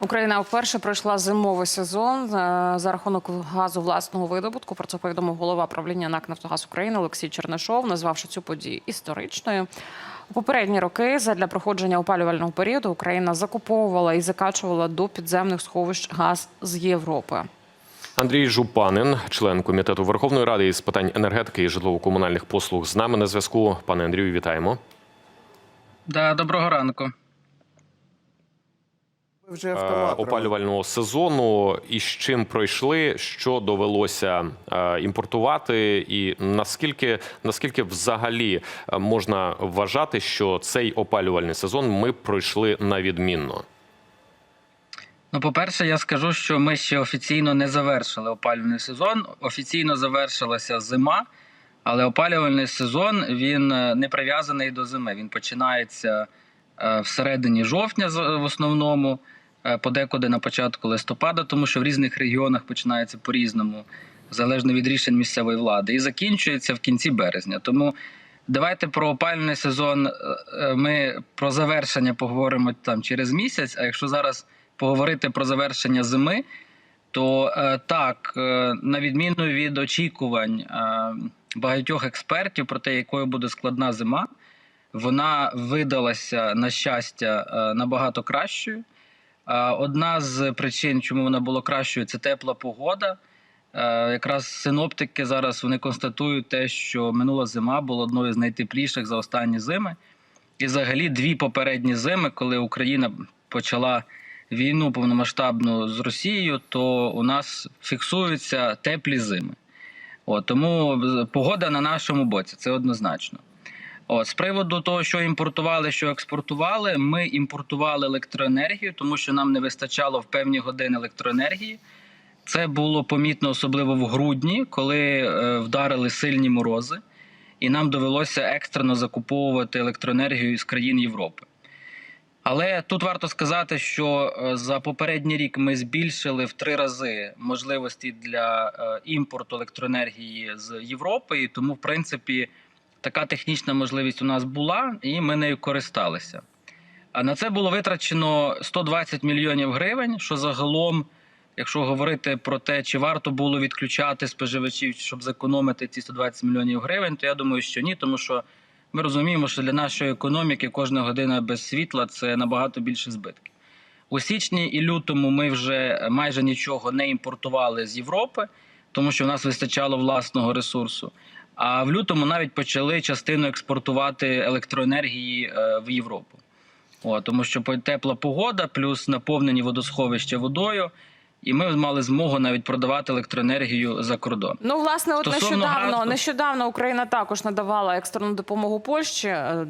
Україна вперше пройшла зимовий сезон е, за рахунок газу власного видобутку. Про це повідомив голова правління НАК «Нафтогаз України Олексій Чернишов, назвавши цю подію історичною. У попередні роки задля проходження опалювального періоду Україна закуповувала і закачувала до підземних сховищ газ з Європи. Андрій Жупанин, член комітету Верховної Ради із питань енергетики і житлово-комунальних послуг, з нами на зв'язку. Пане Андрію, вітаємо. Да, доброго ранку. Вже Е, автомат. опалювального сезону і з чим пройшли, що довелося е, імпортувати, і наскільки наскільки взагалі е, можна вважати, що цей опалювальний сезон ми пройшли на відмінно? Ну, по-перше, я скажу, що ми ще офіційно не завершили опалювальний сезон. Офіційно завершилася зима, але опалювальний сезон він не прив'язаний до зими. Він починається всередині жовтня з- в основному, подекуди на початку листопада, тому що в різних регіонах починається по-різному, залежно від рішень місцевої влади, і закінчується в кінці березня. Тому давайте про опалювальний сезон. е, е, Ми про завершення поговоримо там через місяць. А якщо зараз поговорити про завершення зими, то е, так, е, на відміну від очікувань е, багатьох експертів про те, якою буде складна зима, вона видалася на щастя е, набагато кращою. Е, Одна з причин, чому вона була кращою, це тепла погода. Е, Якраз синоптики зараз вони констатують те, що минула зима була одною з найтепліших за останні зими. І взагалі дві попередні зими, коли Україна почала війну повномасштабну з Росією, то у нас фіксуються теплі зими. От, тому погода на нашому боці, це однозначно. От, з приводу того, що імпортували, що експортували, ми імпортували електроенергію, тому що нам не вистачало в певні години електроенергії. Це було помітно, особливо в грудні, коли е, вдарили сильні морози, і нам довелося екстрено закуповувати електроенергію з країн Європи. Але тут варто сказати, що е, за попередній рік ми збільшили в три рази можливості для е, імпорту електроенергії з Європи, і тому, в принципі, така технічна можливість у нас була, і ми нею користалися. А на це було витрачено 120 мільйонів гривень, що загалом, якщо говорити про те, чи варто було відключати споживачів, щоб зекономити ці 120 мільйонів гривень, то я думаю, що ні, тому що ми розуміємо, що для нашої економіки кожна година без світла це набагато більше збитків. У січні і лютому ми вже майже нічого не імпортували з Європи, тому що в нас вистачало власного ресурсу. А в лютому навіть почали частину експортувати електроенергії е, в Європу. О, тому що тепла погода, плюс наповнені водосховища водою, і ми мали змогу навіть продавати електроенергію за кордон. Ну, власне, от Стосовно нещодавно, газу- нещодавно Україна також надавала екстрену допомогу Польщі. Е,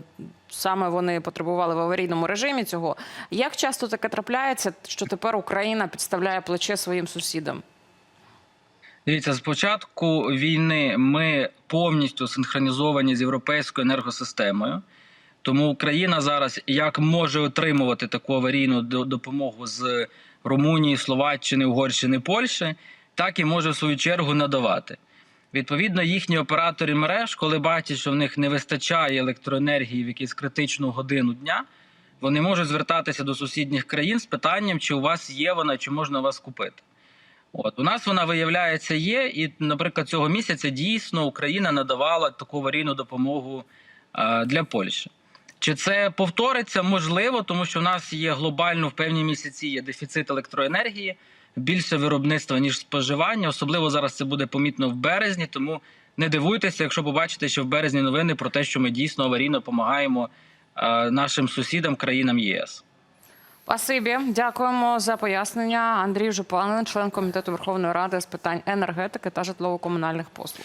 Саме вони потребували в аварійному режимі цього. Як часто таке трапляється, що тепер Україна підставляє плече своїм сусідам? Дивіться, з початку війни ми повністю синхронізовані з європейською енергосистемою. Тому Україна зараз як може отримувати таку аварійну допомогу з Румунії, Словаччини, Угорщини, Польщі, так і може в свою чергу надавати. Відповідно, їхні оператори мереж, коли бачать, що в них не вистачає електроенергії в якусь критичну годину дня, вони можуть звертатися до сусідніх країн з питанням, чи у вас є вона, чи можна вас купити. От у нас вона виявляється є, і, наприклад, цього місяця дійсно Україна надавала таку аварійну допомогу е, для Польщі. Чи це повториться? Можливо, тому що в нас є глобально в певні місяці є дефіцит електроенергії, більше виробництва ніж споживання. Особливо зараз це буде помітно в березні. Тому не дивуйтеся, якщо побачите, що в березні новини про те, що ми дійсно аварійно допомагаємо е, нашим сусідам, країнам ЄС. Спасибі, дякуємо за пояснення. Андрій Жупанин, член комітету Верховної Ради з питань енергетики та житлово-комунальних послуг.